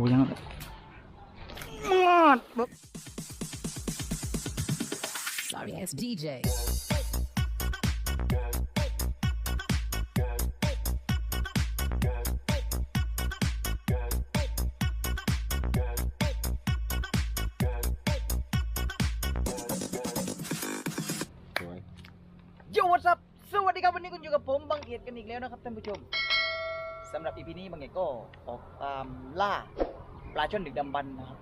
อ้ยังมอดปึ๊บ Sorry ass DJ. สวยโยวัสดีสวัสดีครับ วันนี้คุณอยู่กับผมบังเอียดกันอีกแล้วนะครับท่านผู้ชม สำหรับอีพีนี้บังเอียก็ออกตามล่าปลาช่อนดึกดำบรรพ์นะครับ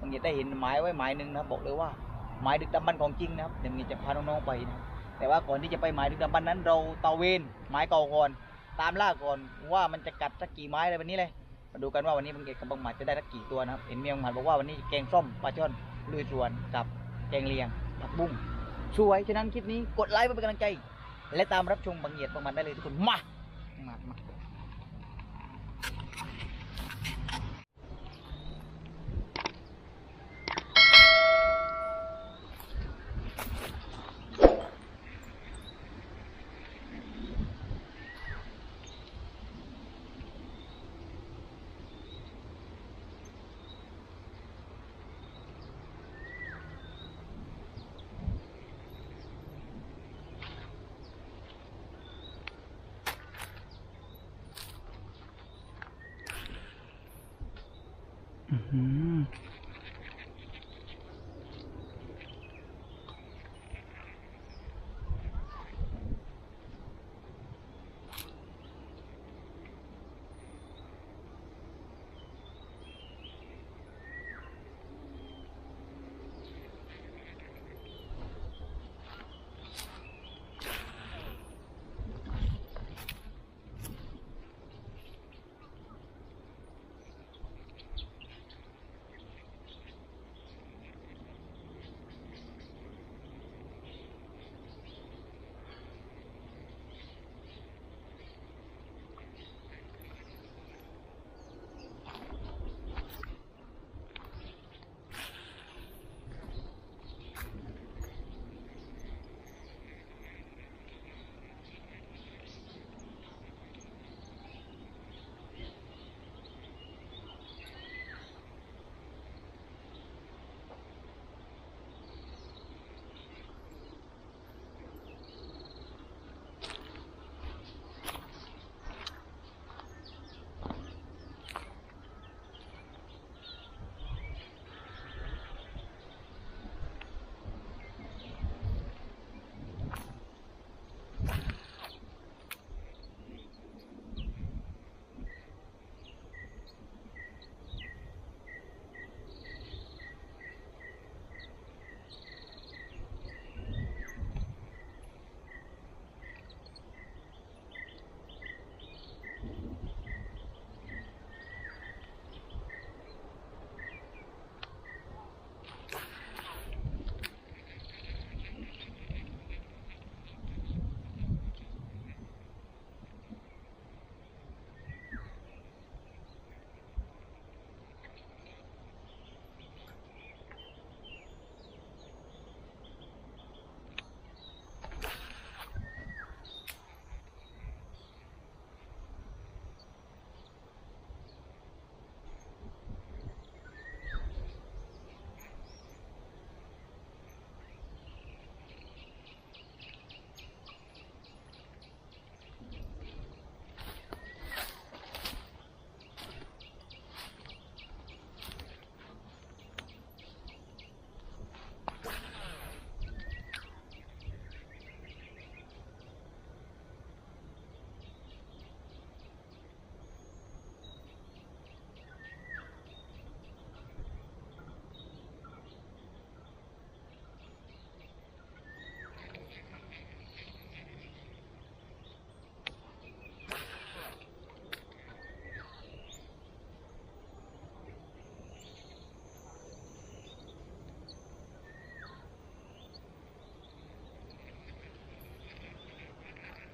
บังเอียได้เห็นหมายไว้หมายหนึ่งนะครับบอกเลยว่าหมายดึกดำบรรพ์ของจริงนะครับเดี๋ยวบังเอีจะพาน้องๆไปนะครับแต่ว่าก่อนที่จะไปหมายดึกดำบรรพ์นั้น เราตะเวนหมายเก่าก่อนตามล่าก่อนว่ามันจะกัดสักกี่ไม้อะไรวันนี้เลยมาดูกันว่าวันนี้บังเอียกับบังหมัดจะได้สักกี่ตัวนะครับเห็นเมียบังหมัดบอกว่าวันนี้แกงส้มปลาช่อนลุยสวนกับแกงเลียงผักบุ้งสวยฉะนั้นคลิปนี้กดไลค์เพื่อเป็นกำลังใจ และตามรับชมบางเอียดบางมันได้เลยทุกคนมามามา อื้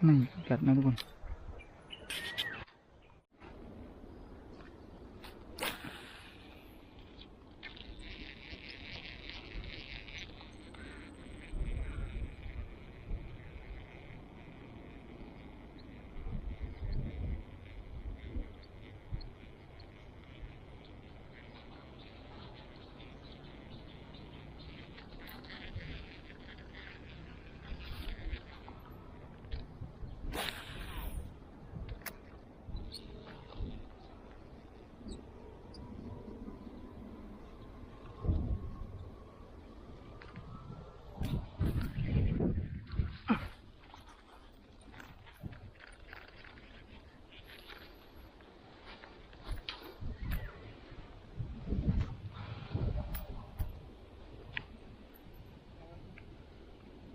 อหือไม่กัดนะทุกคน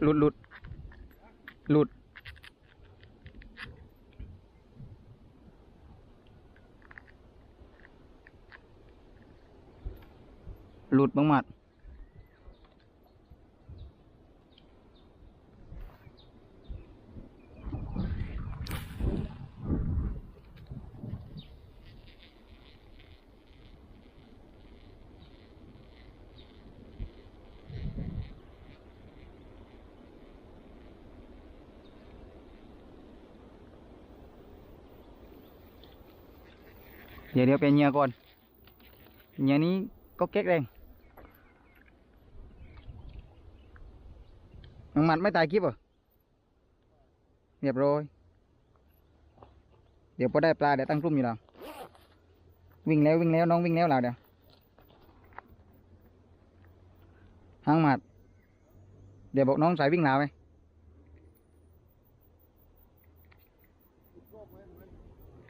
ลุดหลุดหลุดหลุดบ้างหมัด เดี๋ยวเดี๋ยวไปเหงียก่อนเหงียนี้ก็เก๊กแรงมังมัดไม่ตายคลิปเหรอเรียบร้อยเดี๋ยวพอได้ปลาเดี๋ยวตั้งกลุ่มอยู่แล้ววิ่งแล้ววิ่งแล้วน้องวิ่งแล้วแล้วเดี๋ยวหางหมัด เดี๋ยวบอกน้องสายวิ่งแล้วไหม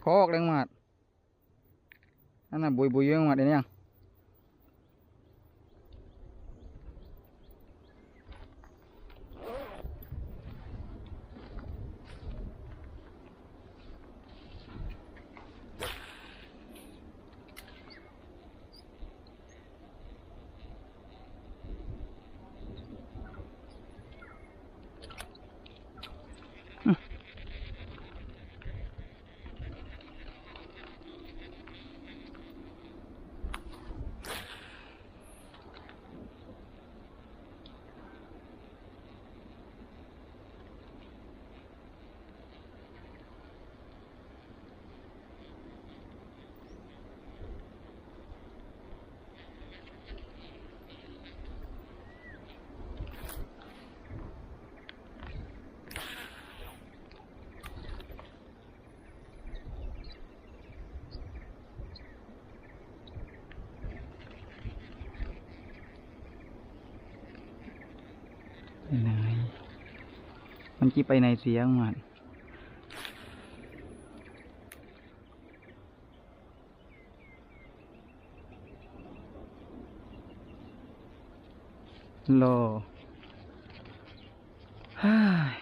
โคกแรงหมัด นั่นน่ะบุยบุย ไปไหนมันกี้ไปไหนเสียงมันโลฮ่าย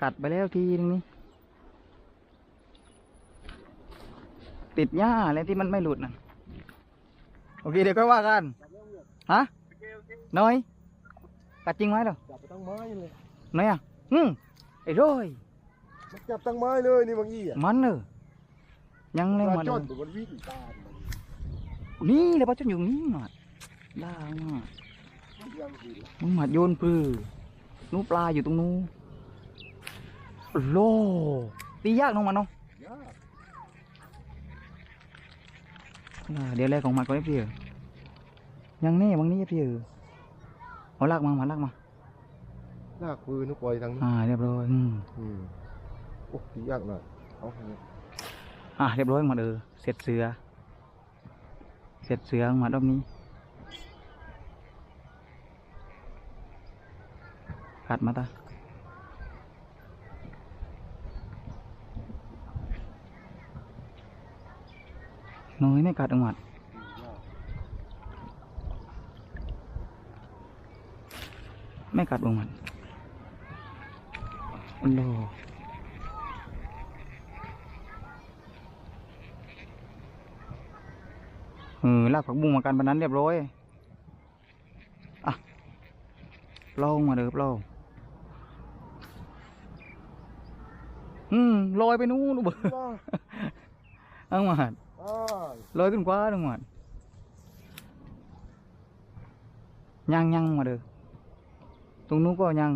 กัดไปแล้วทีนึงนี่ติดหญ้าอะไรที่มันไม่หลุดน่ะโอเคเดี๋ยวก็ว่ากัน ฮะ น้อยกัดจริงไหมเหรอจับไปตั้งไม้เลยไหนอะอืมไอ้ร้อยมันจับตั้งไม้เลยนี่บางอี้อะมันเนอะยังปเลยลามันจ้อนตัวมันวิ่งตามมันนี่เลยปลาจนอยู่นี่หมัดล่ามายังดีมึงหมัดโยนปลือนู้นปลาอยู่ตรงนู้นโลตียากน้องมันเนาะยากอ่าเดี๋ยวแรกของมันก็ได้เพียยังแน่บางนี้เพีย เอาลากมามาลากมาลากปืนนุกปล่อยทางนี้อ่าเรียบร้อยอืมอืมโอ้ยยากหน่อยเอาให้อ่าเรียบร้อยหมดเออเสร็จเสือ เสร็จเสือมารอบนี้กัดมาตาน้อยไม่กัดออกมา ยาก ไม่กัดออกมาโลเออลากผักบุ้งมากันบันนั้นเรียบร้อยอะเปล่ามาเด้อเปล่าอืมลอยไปนู้นลูกเบอร์ว้าเอามาอ้ายลอยขึ้นกว่าลงมายังยังมาเด้อต รงนู้นก็ยัง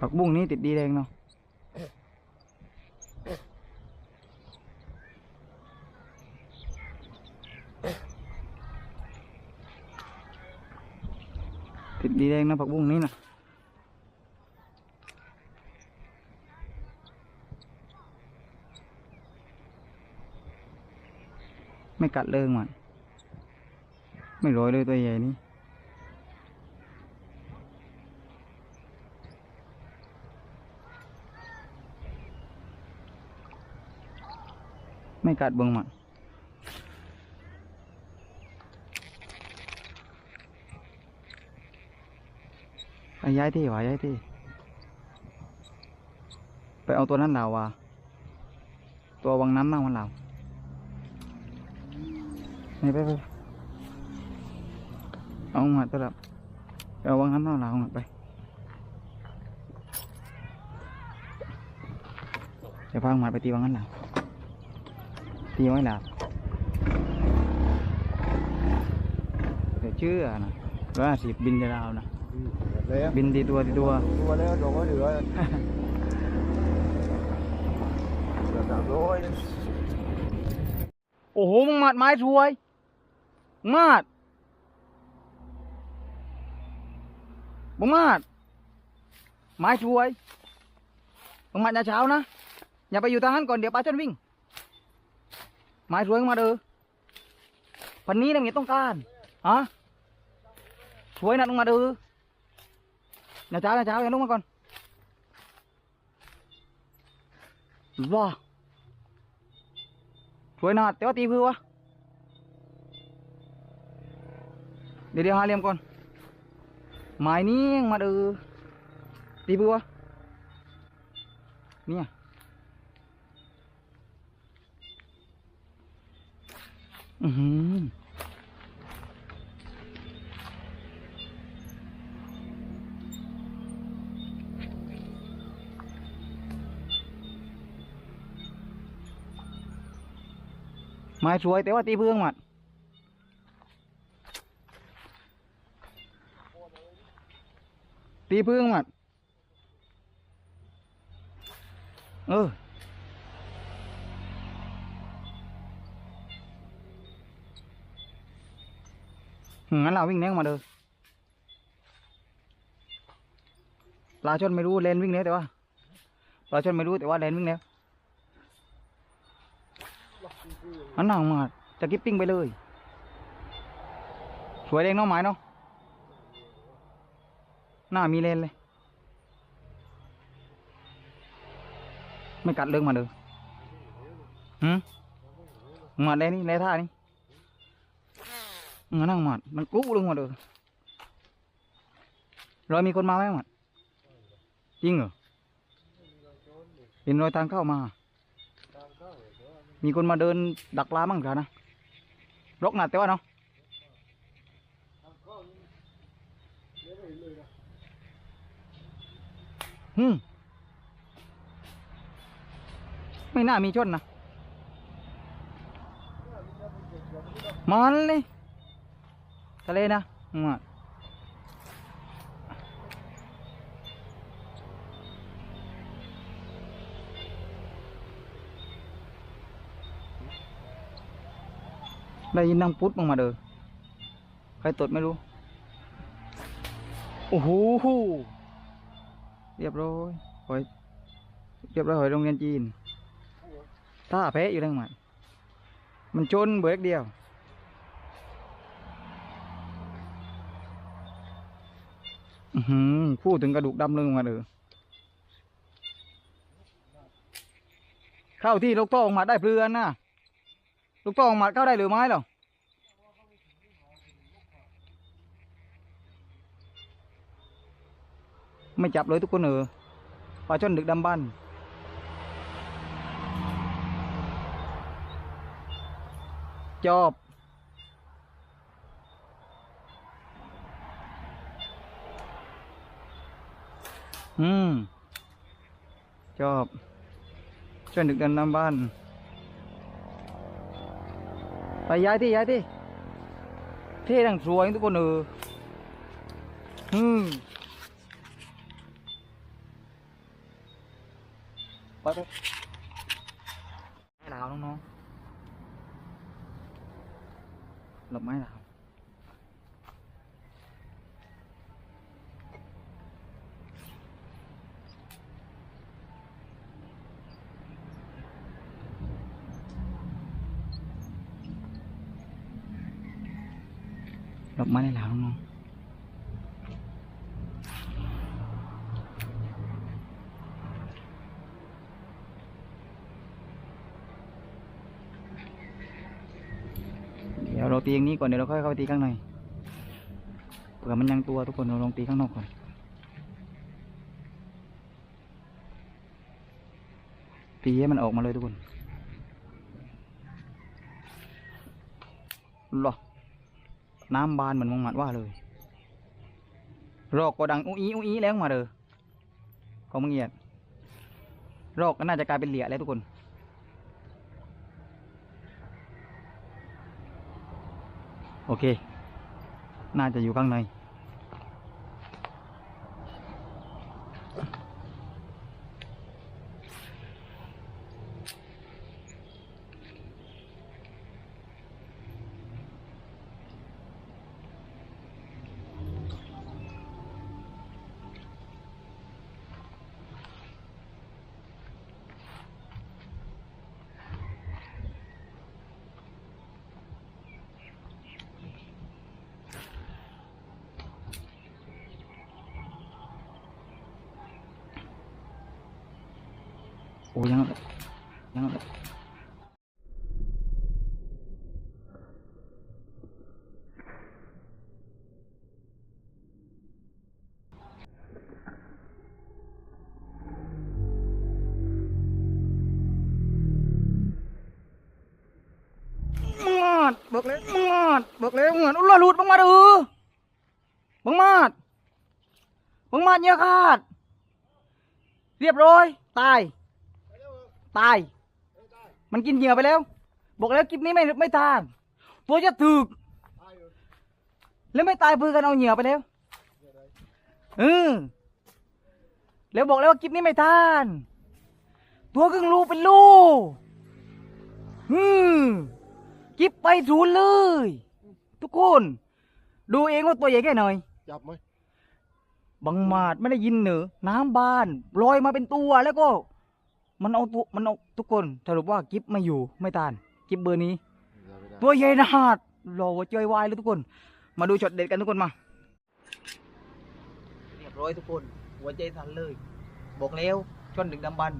ผักบุ้งนี้ติดดีแดงเนาะติดดีแดงนะผักบุ้งนี้นะไม่กัดเลิงมันไม่ร้อยเลยตัวใหญ่นี่ ไม่กัดเบิ่งมันไปย้ายที่วะย้ายที่ ไปเอาตัวนั้นเหลาวะตัววังน้ำนั่งมันเหลาไปไปไปเอามาตัวละเอาวังน้ำนั่งเหลามาไปเดี๋ยวพามาไปตีวังนั้นเหลา ตีไว้เหลาเดี๋ยวเชื่อนะร้อยห้าสิบบินจะดาวนะ แล้วบินตีตัวตีตัว ตัวแล้วดอกก็เหลือเหลือสามร้อยโอ้โหมึงมาดไม้สวยมึงมาดมึงมาดไม้สวยมึงมาดอย่าเช้านะ อย่าไปอยู่ทางนั้นก่อนเดี๋ยวปลาชนวิ่ง ไม้สวยมึงมาเด้อพันนี้นะมึงต้องการฮะสวยนะมึงมาเด้ออย่าเช้าอย่าเช้าอย่าลุกมาก่อนว้าสวยนะแต่ว่าตีพื้นวะเดี๋ยวเดี๋ยวหาเหลี่ยมก่อนไม้นี้มาเดูตีพื้นวะเนี่ย อืมไม้สวยแต่ว่าตีพื้นมัดตีพื้นมัดเออ งั้นเราวิ่งแน่งมาเด้อปลาชนไม่รู้เลนวิ่งแล้วแต่ว่าปลาชนไม่รู้แต่ว่าเลนวิ่งแล้วอันนั่งมาจะกิปปิ้งไปเลย สวยเด้งน้องไม้เนาะหน้ามีเลนเลย ไม่กัดเรื่องมาเลยหืมมาเลนนี่เลนท่านี่ งานั่งหมดมันกลุ้ลงมาเลยรอยมีคนมาไหมมัดจริงเหรอเห็นรอยทางเข้ามา มีคนมาเดินดักปลามั่งกันนะรกหนัดแต่ว่าเนาะฮึมไม่น่ามีชนนะมันเลย ทะเลนะมาได้ยินดังปุ๊ดมึงมาเด้อใครตดไม่รู้ โอ้โห เรียบร้อยหอย เรียบร้อยหอยโรงเรียนจีน ถ้าแพ้อยู่ทั้งหมดมันชนเบรกเดียว อือหือพูดถึงกระดูกดำเลยมาเด้อเข้าที่ลูกโต้ออกมาได้เปลือนนะลูกโป่งมัดเข้าได้หรือไม่หรอไม่จับเลยทุกคนเออปลาช่อนดึกดำบันจอบ อืมจอบช่อนดึกดันน้ำบันไปย้ายที่ย้ายที่เท่ดังสวยทุกคนเอออืมไปไปไม้ลาวน้องๆหลบไม้ลาว ด อกไม้ในหลาวน้องเดี๋ยวเราตีอย่างนี้ก่อนเดี๋ยวเราค่อยเข้าไปตีข้างในเผื่อมันยังตัวทุกคนเราลองตีข้างนอกก่อนตีให้มันออกมาเลยทุกคนหรอ น้ำบานเหมือนมังหมัดว่าเลยรอกก็ดังอุ้ยอุ้ยแล้วมาเลยของมึงเงียดรอกก็น่าจะกลายเป็นเหลี่ยแล้วทุกคน โอเค น่าจะอยู่ข้างใน โอ้ยัง ยังมึงมาดบอกเลยมึงมาดบอกเลยมึงมาดอุลาลูดมึงมาดเออมึงมาดมึงมาดเนี่ยขาด เรียบร้อย ตาย ตาย มันกินเหยื่อไปแล้ว บอกแล้วคลิปนี้ไม่ไม่ทานตัวจะถึกแล้วไม่ตายเพื่อกันเอาเหยื่อไปแล้วเออแล้วบอกแล้วว่าคลิปนี้ไม่ทาน ตัวครึ่งรูเป็นลูกอืมคลิปไปศูนย์เลย ทุกคน ดูเองว่าตัวใหญ่แค่ไหนจับไหมบังหมาดไม่ได้ยินเหนือน้ำบานลอยมาเป็นตัวแล้วก็ มันเอาตัวมันเอาทุกคนสรุปว่ากิฟไม่อยู่ไม่ตานกิฟเบอร์นี้ ตัวใหญ่นะฮาดรอหัวใจวายเลยทุกคน มาดูช็อตเด็ดกันทุกคนมาเรียบร้อยทุกคน หัวใจสั่นเลย บอกแล้วชนดึกดำบัน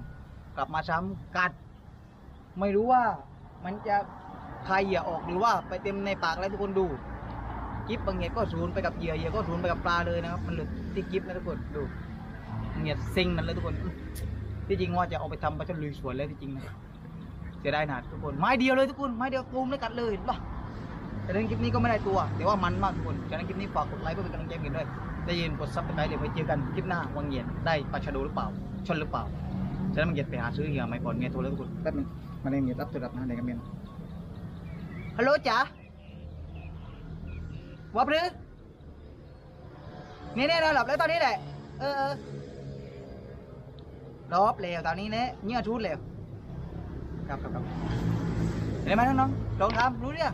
กลับมาซ้ำกัด ไม่รู้ว่ามันจะคายเหยื่อออกหรือว่าไปเต็มในปากแล้วทุกคนดูกิฟบางเหยียดก็สูญไปกับเหยื่อเหยื่อก็สูญไปกับปลาเลยนะครับ มันเหลือที่กิฟนะทุกคนดูเหยียดซิงนั่นเลยทุกคน ที่จริงว่าจะเอาไปทำปลาช่อนลุยสวนเลยที่จริงนะเสียดายหนาทุกคนไม้เดียวเลยทุกคนไม้เดียวตูมเลยกัดเลยเห็นปะแต่ในคลิปนี้ก็ไม่ได้ตัวแต่ว่ามันมากทุกคนฉะนั้นคลิปนี้ฝากกดไลค์เพื่อเป็นกำลังใจกันด้วยได้ยินกดซับสไครต์เดี๋ยวไปเจอกันคลิปหน้าวังเยียดได้ปลาชะโดหรือเปล่าช่อนหรือเปล่าฉะนั้นวังเยียดไปหาซื้อเหยื่อใหม่ก่อนเมียโทรแล้วทุกคนแป๊บนึงมาในเหยียรับโทรศัพท์นะไหนกันเมียฮัลโหลจ๋าว่าพรือเนี่ยเนี่ยเราหลับแล้วตอนนี้แหละเออ รอบแล้วตอนนี้เนี่ยเงื่อชุดแล้วครับครับครับเห็นไหมน้องๆลองทำรู้เรื่อง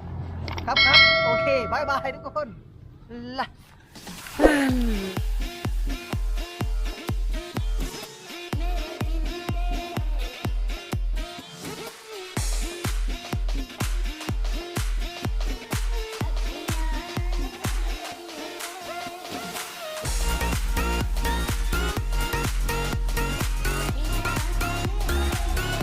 ครับครับโอเคบายบายทุกคนละ